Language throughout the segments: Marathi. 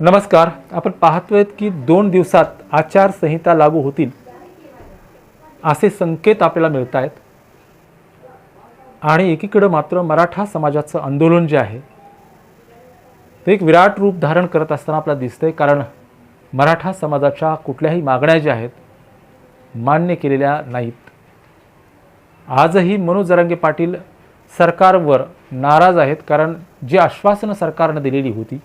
नमस्कार. आपण पाहतोय की दोन दिवसात आचारसंहिता लागू होतील असे संकेत आपल्याला मिळत आहेत आणि एकीकडं मात्र मराठा समाजाचं आंदोलन जे आहे ते एक विराट रूप धारण करत असताना आपल्याला दिसतंय. कारण मराठा समाजाच्या कुठल्याही मागण्या ज्या आहेत मान्य केलेल्या नाहीत. आजही मनोज जरांगे पाटील सरकारवर नाराज आहेत. कारण जी आश्वासनं सरकारनं दिलेली होती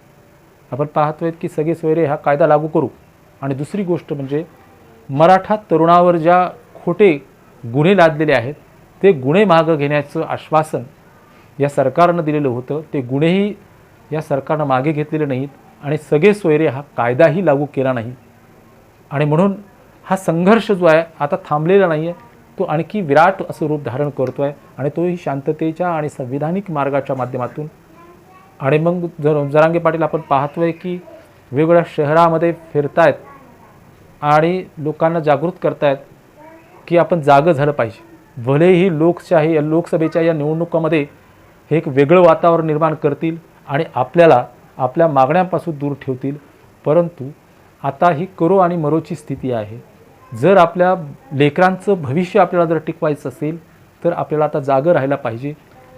आपण पाहतोय की सगळे सोयरे हा कायदा लागू करू. आणि दुसरी गोष्ट म्हणजे मराठा तरुणावर ज्या खोटे गुन्हे लादलेले आहेत ते गुन्हे मागं घेण्याचं आश्वासन या सरकारनं दिलेलं होतं. ते गुन्हेही या सरकारनं मागे घेतलेले नाहीत आणि सगळे सोयरे हा कायदाही लागू केला नाही. आणि म्हणून हा संघर्ष जो आहे आता थांबलेला नाही आहे तो आणखी विराट असं रूप धारण करतो आहे आणि तोही शांततेच्या आणि संविधानिक मार्गाच्या माध्यमातून आणि मग जर जरांगे पाटील आपण पाहतोय की वेगवेगळ्या शहरामध्ये फिरतायत आणि लोकांना जागृत करतायत की आपण जागं झालं पाहिजे. भलेही लोकशाही या लोकसभेच्या या निवडणुकामध्ये हे एक वेगळं वातावरण निर्माण करतील आणि आपल्याला आपल्या मागण्यांपासून दूर ठेवतील परंतु आता ही करो आणि मरोची स्थिती आहे. जर आपल्या लेकरांचं भविष्य आपल्याला जर टिकवायचं असेल तर आपल्याला आता जागं राहायला पाहिजे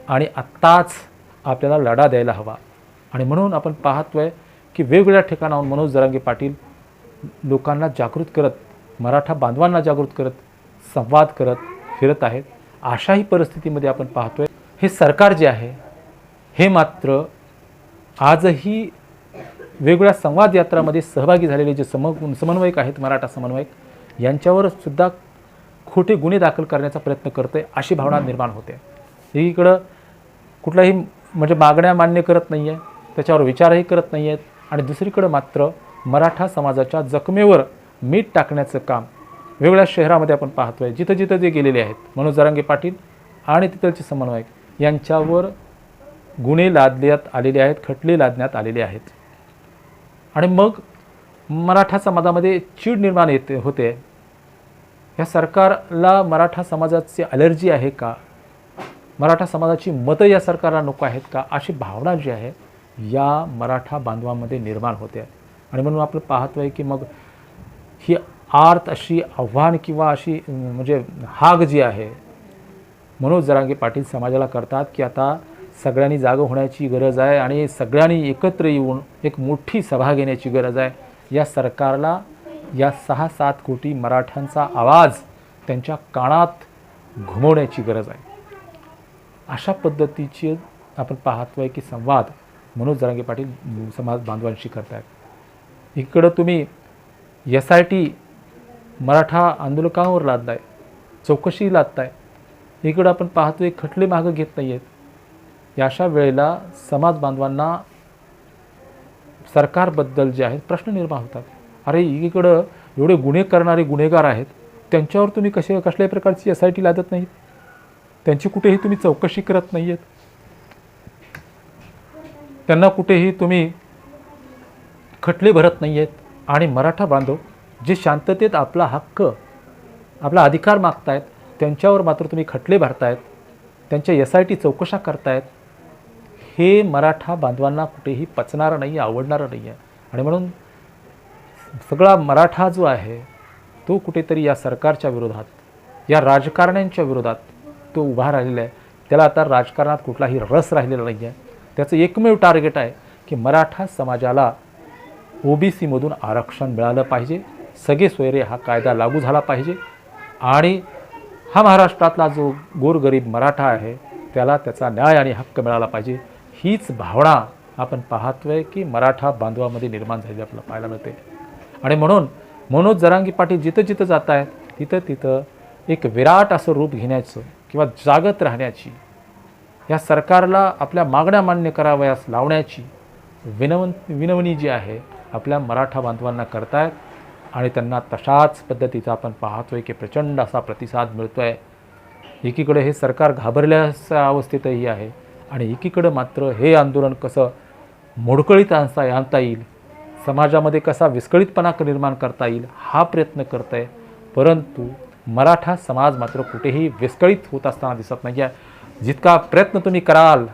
आणि आत्ताच आपल्याला लढा द्यायला हवा. आणि म्हणून आपण पाहतोय की वेगवेगळ्या ठिकाणाहून मनोज जरांगे पाटील लोकांना जागृत करत मराठा बांधवांना जागृत करत संवाद करत फिरत आहेत. अशाही परिस्थितीमध्ये आपण पाहतोय हे सरकार जे आहे हे मात्र आजही वेगवेगळ्या संवाद यात्रामध्ये सहभागी झालेले जे सम समन्वयक आहेत मराठा समन्वयक यांच्यावर सुद्धा खोटे गुन्हे दाखल करण्याचा प्रयत्न करते अशी भावना निर्माण होते. एकीकडं कुठलाही म्हणजे मागण्या मान्य करत नाही आहे त्याच्यावर विचारही करत नाही आहेत आणि दुसरीकडं मात्र मराठा समाजाच्या जखमेवर मीठ टाकण्याचं काम वेगवेगळ्या शहरामध्ये आपण पाहतो आहे जिथं जिथं जे गेलेले आहेत. मनोज जरांगे पाटील आणि तिथलचे समन्वयक यांच्यावर गुन्हे लादण्यात आलेले आहेत खटले लादण्यात आलेले आहेत. आणि मग मराठा समाजामध्ये चीड निर्माण येते होते. ह्या सरकारला मराठा समाजाची अलर्जी आहे का? मराठा समाजाची मतं या सरकारला नको आहेत का अशी भावना जी आहे या मराठा बांधवामध्ये निर्माण होते. आणि म्हणून आपण आहे की मग ही आर्त अशी आव्हान किंवा अशी म्हणजे हाग जी आहे मनोज जरांगे पाटील समाजाला करतात की आता सगळ्यांनी जागं होण्याची गरज आहे आणि सगळ्यांनी एकत्र येऊन एक मोठी सभा घेण्याची गरज आहे. या सरकारला या सहा सात कोटी मराठ्यांचा आवाज त्यांच्या कानात घुमवण्याची गरज आहे. अशा पद्धतीची आपण पाहतोय की संवाद मनोज जरांगे पाटील समाज बांधवांशी करतायत. इकडं तुम्ही एस आय टी मराठा आंदोलकांवर लादताय चौकशी लादताय. इकडं आपण पाहतोय खटले मागं घेत नाही आहेत या अशा वेळेला समाज बांधवांना सरकारबद्दल जे आहेत प्रश्न निर्माण होतात. अरे इकडं एवढे गुन्हे करणारे गुन्हेगार आहेत त्यांच्यावर तुम्ही कसे कसल्याही प्रकारची एस आय टी लादत नाहीत? त्यांची कुठेही तुम्ही चौकशी करत नाही आहेत त्यांना कुठेही तुम्ही खटले भरत नाही आहेत आणि मराठा बांधव जे शांततेत आपला हक्क आपला अधिकार मागतायत त्यांच्यावर मात्र तुम्ही खटले भरतायत त्यांच्या एस आय टी चौकशा करतायत हे मराठा बांधवांना कुठेही पचणारं नाही आवडणारं नाही आहे. आणि म्हणून सगळा मराठा जो आहे तो कुठेतरी या सरकारच्या विरोधात या राजकारण्यांच्या विरोधात तो उभा राहिलेला आहे. त्याला आता राजकारणात कुठलाही रस राहिलेला नाही आहे त्याचं एकमेव टार्गेट आहे की मराठा समाजाला ओ बी सीमधून आरक्षण मिळालं पाहिजे. सगळे सोयरे हा कायदा लागू झाला पाहिजे. आणि हा महाराष्ट्रातला जो गोरगरीब मराठा आहे त्याला त्याचा न्याय आणि हक्क मिळाला पाहिजे. हीच भावना आपण पाहतोय की मराठा बांधवामध्ये निर्माण झालेली आपल्याला पाहायला मिळते. आणि म्हणून मनोज जरांगी पाटील जिथं जिथं जात आहेत तिथं तिथं एक विराट असं रूप घेण्याचं किंवा जागत राहण्याची या सरकारला आपल्या मागण्या मान्य करावयास लावण्याची विनवन विनवणी जी आहे आपल्या मराठा बांधवांना करतायत आणि त्यांना तशाच पद्धतीचा आपण पाहतो आहे की प्रचंड असा प्रतिसाद मिळतो आहे एकीकडे हे सरकार घाबरल्याच्या अवस्थेतही आहे आणि एकीकडं मात्र हे आंदोलन कसं मोडकळीत आणता आणता येईल समाजामध्ये कसा विस्कळीतपणा निर्माण करता येईल हा प्रयत्न करत आहे परंतु मराठा समाज मात्र कुठेही विस्कळीत होत असताना दिसत नाही आहे जितका प्रयत्न तुम्ही कराल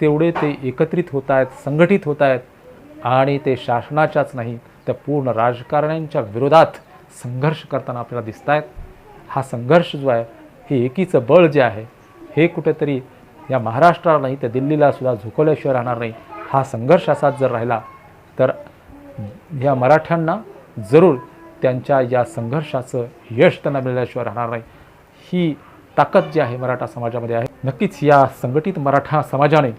तेवढे ते एकत्रित होत आहेत संघटित होत आहेत आणि ते शासनाच्याच नाही तर पूर्ण राजकारण्यांच्या विरोधात संघर्ष करताना आपल्याला दिसत आहेत हा संघर्ष जो आहे हे एकीचं बळ जे आहे हे कुठेतरी या महाराष्ट्राला नाही तर दिल्लीला सुद्धा झुकवल्याशिवाय राहणार नाही. हा संघर्ष असाच जर राहिला तर या मराठ्यांना जरूर त्यांच्या या संघर्षाचं यश त्यांना मिळाल्याशिवाय राहणार नाही. ही ताकद जी आहे मराठा समाजामध्ये आहे. नक्कीच या संघटित मराठा समाजाने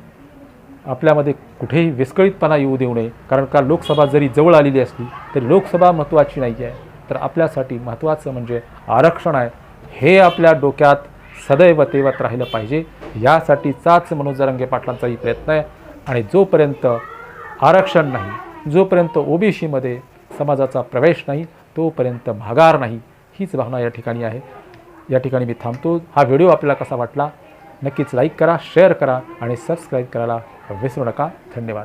आपल्यामध्ये कुठेही विस्कळीतपणा येऊ देऊ नये. कारण का लोकसभा जरी जवळ आलेली असली तरी लोकसभा महत्त्वाची नाही आहे तर आपल्यासाठी महत्त्वाचं म्हणजे आरक्षण आहे. हे आपल्या डोक्यात सदैव तेवत राहिलं पाहिजे. यासाठीचाच मनोज जरंगे पाटलांचाही प्रयत्न आहे. आणि जोपर्यंत आरक्षण नाही जोपर्यंत ओबीसीमध्ये समाजाचा प्रवेश नाही तोपर्यंत माघार नाही. हीच भावना या ठिकाणी आहे. या ठिकाणी मी थांबतो. हा व्हिडिओ आपल्याला कसा वाटला नक्कीच लाईक करा शेअर करा आणि सबस्क्राईब करायला विसरू नका. धन्यवाद.